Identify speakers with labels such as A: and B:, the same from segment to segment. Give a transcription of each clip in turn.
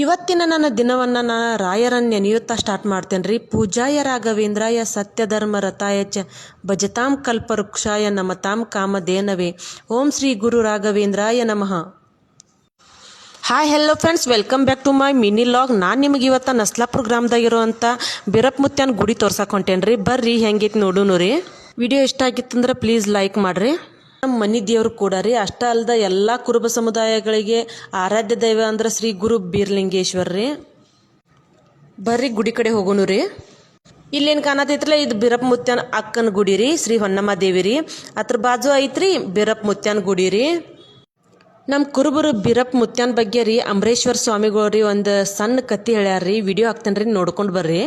A: ಇವತ್ತಿನ ನನ್ನ ದಿನವನ್ನ ನಾ ರಾಯರನ್ನು ನೆನೆಯುತ್ತಾ ಸ್ಟಾರ್ಟ್ ಮಾಡ್ತೇನೆ ರೀ ಪೂಜಾಯ ರಾಘವೇಂದ್ರಾಯ ಸತ್ಯಧರ್ಮ ರಥಾಯ ಚ ಭಜತಾಂ ಕಲ್ಪವೃಕ್ಷಾಯ ನಮತಾಂ ಕಾಮಧೇನವೇ. ಓಂ ಶ್ರೀ ಗುರು ರಾಘವೇಂದ್ರಾಯ ನಮಃ. Hi hello friends welcome back to my mini vlog ನಾನು ನಿಮಗೆ ಇವತ್ತು ನಸ್ಲಾಪುರ ಗ್ರಾಮದಾಗಿರುವಂಥ ಬಿರಪ್ ಮುತ್ಯನ್ ಗುಡಿ ತೋರ್ಸಕ್ಕೆ ಹೊಂಟೇನ್ರಿ. ಬರ್ರಿ, ಹೆಂಗೈತಿ ನೋಡೂನು ರೀ ವಿಡಿಯೋ ಇಷ್ಟ ಆಗಿತ್ತಂದ್ರೆ ಪ್ಲೀಸ್ ಲೈಕ್ ಮಾಡಿರಿ. ನಮ್ಮ ಮನಿ ದೇವ್ರು ಕೂಡ ರೀ. ಅಷ್ಟ ಅಲ್ದ ಎಲ್ಲ ಕುರುಬ ಸಮುದಾಯಗಳಿಗೆ ಆರಾಧ್ಯ ದೈವ ಅಂದ್ರೆ ಶ್ರೀ ಗುರು ಬೀರ್ಲಿಂಗೇಶ್ವರ ರೀ. ಬರ್ರಿ ಗುಡಿ ಕಡೆ ಹೋಗೋನು ರೀ. ಇಲ್ಲೇನು ಕಾಣತೈತ್ರಲ್ಲ ಇದು ಬಿರಪ್ ಮುತ್ಯಾನ ಅಕ್ಕನ ಗುಡಿ ರೀ, ಶ್ರೀ ಹೊನ್ನಮ್ಮ ದೇವಿ ರೀ. ಅದ್ರ ಬಾಜು ಐತ್ರಿ ಬಿರಪ್ ಮುತ್ಯಾನ ಗುಡಿ ರೀ. ನಮ್ಮ ಕುರುಬರು ಬಿರಪ್ ಮುತ್ಯಾನ್ ಬಗ್ಗೆ ರೀ ಅಮರೇಶ್ವರ ಸ್ವಾಮಿಗಳು ರೀ ಒಂದು ಸಣ್ಣ ಕತ್ತಿ ಹೇಳ್ಯಾರ್ರಿ ವಿಡಿಯೋ ಹಾಕ್ತೇನೆ ರೀ ನೋಡ್ಕೊಂಡು ಬರ್ರಿ.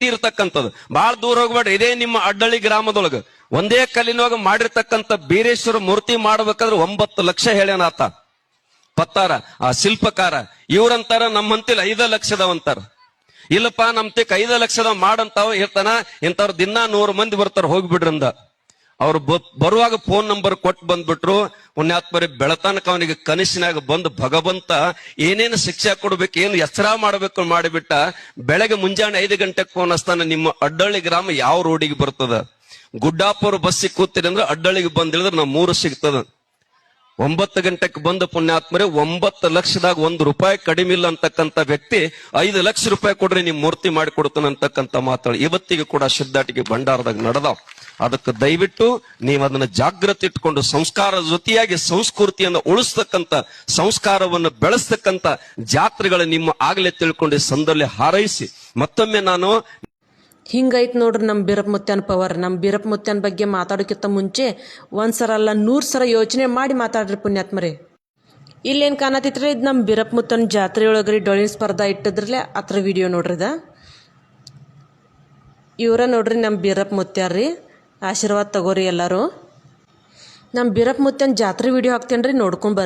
B: ಇರ್ತಕ್ಕಂಥದ್ದು ಬಹಳ ದೂರ ಹೋಗ್ಬೇಡ್ರಿ. ಇದೇ ನಿಮ್ಮ ಅಡ್ಡಳ್ಳಿ ಗ್ರಾಮದೊಳಗ. ಒಂದೇ ಕಲ್ಲಿನೊಳಗ ಮಾಡಿರ್ತಕ್ಕಂಥ ಬೀರೇಶ್ವರ ಮೂರ್ತಿ ಮಾಡ್ಬೇಕಾದ್ರೆ ಒಂಬತ್ತು ಲಕ್ಷ ಹೇಳ್ಯಾನಾತ. ಪತ್ತಾರ, ಆ ಶಿಲ್ಪಕಾರ, ಇವ್ರಂತಾರ ನಮ್ಮಂತಿಲ್ಲ ಐದ ಲಕ್ಷದವಂತಾರ ಇಲ್ಲಪ್ಪ ನಮ್ ತಿಕ್ ಐದ ಲಕ್ಷದ ಮಾಡಂತಾವ ಇರ್ತಾನ ಇಂಥವ್ರ ದಿನಾ ನೂರು ಮಂದಿ ಬರ್ತಾರ, ಹೋಗ್ಬಿಡ್ರಿಂದ. ಅವ್ರು ಬರುವಾಗ ಫೋನ್ ನಂಬರ್ ಕೊಟ್ಟು ಬಂದ್ಬಿಟ್ರು ಪುಣ್ಯಾತ್ಮರಿ ಬೆಳತನಕ ಅವನಿಗೆ ಕನಸಿನಾಗ ಬಂದು ಭಗವಂತ ಏನೇನು ಶಿಕ್ಷೆ ಕೊಡ್ಬೇಕು, ಏನು ಹೆಸರ ಮಾಡ್ಬೇಕು ಮಾಡಿಬಿಟ್ಟ, ಬೆಳಗ್ಗೆ ಮುಂಜಾನೆ ಐದು ಗಂಟೆಗೆ ಫೋನ್ ಹಸ್ತಾನ ನಿಮ್ಮ ಅಡ್ಡಳ್ಳಿ ಗ್ರಾಮ ಯಾವ ರೋಡಿಗೆ ಬರ್ತದ? ಗುಡ್ಡಾಪುರ ಬಸ್ಸಿಗೆ ಕೂತಿರಿ ಅಂದ್ರೆ ಅಡ್ಡಳಿಗೆ ಬಂದಿಳಿದ್ರೆ ನಾವು ಮೂರು ಸಿಗ್ತದ. ಒಂಬತ್ತು ಗಂಟೆಗೆ ಬಂದ ಪುಣ್ಯಾತ್ಮರೇ, ಒಂಬತ್ತು ಲಕ್ಷದಾಗ ಒಂದು ರೂಪಾಯಿ ಕಡಿಮೆ ಇಲ್ಲ ಅಂತಕ್ಕಂಥ ವ್ಯಕ್ತಿ, ಐದು ಲಕ್ಷ ರೂಪಾಯಿ ಕೊಡ್ರಿ ನಿಮ್ ಮೂರ್ತಿ ಮಾಡಿ ಕೊಡ್ತಾನೆ ಅಂತಕ್ಕಂಥ ಮಾತಾಡಿ ಇವತ್ತಿಗೆ ಕೂಡ ಶುದ್ಧಾಟಿಗೆ ಭಂಡಾರದಾಗ ನಡೆದಾವ್. ಅದಕ್ಕೆ ದಯವಿಟ್ಟು ನೀವು ಅದನ್ನ ಜಾಗೃತಿ ಇಟ್ಕೊಂಡು ಸಂಸ್ಕಾರ ಜೊತೆಯಾಗಿ ಸಂಸ್ಕೃತಿಯನ್ನು ಉಳಿಸ್ತಕ್ಕಂಥ, ಸಂಸ್ಕಾರವನ್ನು ಬೆಳೆಸ್ತಕ್ಕಂಥ ಜಾತ್ರೆಗಳ ನಿಮ್ಮ ಆಗಲೇ ತಿಳ್ಕೊಂಡು ಸಂದಲ್ಲಿ ಹಾರೈಸಿ. ಮತ್ತೊಮ್ಮೆ ನಾನು
A: ಹಿಂಗೈತ್ ನೋಡ್ರಿ ನಮ್ಮ ಬೀರಪ್ಪ ಮುತ್ಯಾನ್ ಪವರ್. ನಮ್ಮ ಬೀರಪ್ಪ ಮುತ್ಯಾನ್ ಬಗ್ಗೆ ಮಾತಾಡೋಕ್ಕಿಂತ ಮುಂಚೆ ಒಂದು ಸರ ಅಲ್ಲ ನೂರು ಸರ ಯೋಚನೆ ಮಾಡಿ ಮಾತಾಡ್ರಿ ಪುಣ್ಯಾತ್ಮರಿ. ಇಲ್ಲೇನು ಕಾಣತಿತ್ರಿ ಇದು ನಮ್ಮ ಬೀರಪ್ಪ ಮುತ್ತನ ಜಾತ್ರೆ ಒಳಗ್ರಿ ಡೊಳಿನ ಸ್ಪರ್ಧಾ ಇಟ್ಟಿದ್ರಲ್ಲೇ ಅದ್ರ ವಿಡಿಯೋ ನೋಡ್ರಿ ಇದ. ಇವರ ನೋಡ್ರಿ ನಮ್ಮ ಬೀರಪ್ಪ ಮುತ್ಯಾರ್ರಿ. ಆಶೀರ್ವಾದ ತಗೋರಿ ಎಲ್ಲರೂ. ನಮ್ಮ ಬೀರಪ್ಪ ಮುತ್ಯನ ಜಾತ್ರೆ ವಿಡಿಯೋ ಹಾಕ್ತೇನೆ ರೀ ನೋಡ್ಕೊಂಡ್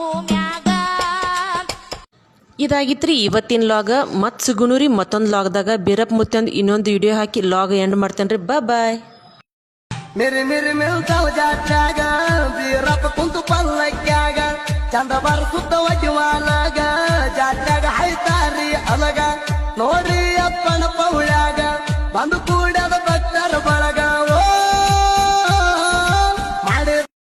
C: ನಿಮ್ಮ
A: ರೀ ಇವತ್ತಿನ ಲಾಗ ಮತ್ ಸಿಗುನು ರೀ ಮತ್ತೊಂದು ಲಾಗ್ದಾಗ ಬಿರಪ್ ಮುತ್ಯಂದ್ ಇನ್ನೊಂದು ವಿಡಿಯೋ ಹಾಕಿ ಲಾಗ್ ಎಂಡ್ ಮಾಡ್ತೇನೆ ರೀ ಬಾಯ್
D: ಮೇರೆ ಮೇರೆ ಮೇಲ್ತಾವ ಜಾತ್ಯಾಗ, ಬೀರಪ್ಪ ಕುಂತು ಪಲ್ಲಕ್ಕಾಗ ಚಂದ ಬರ್ಸುತ್ತ ಒಜ್ಜುವಾಲಾಗ ಜಾತ್ಯಾಗ ಹೈತಾರಿ ಅಲಗ. ನೋಡ್ರಿ ಅಪ್ಪನ ಪೌಳ್ಯಾಗ, ಬಂದು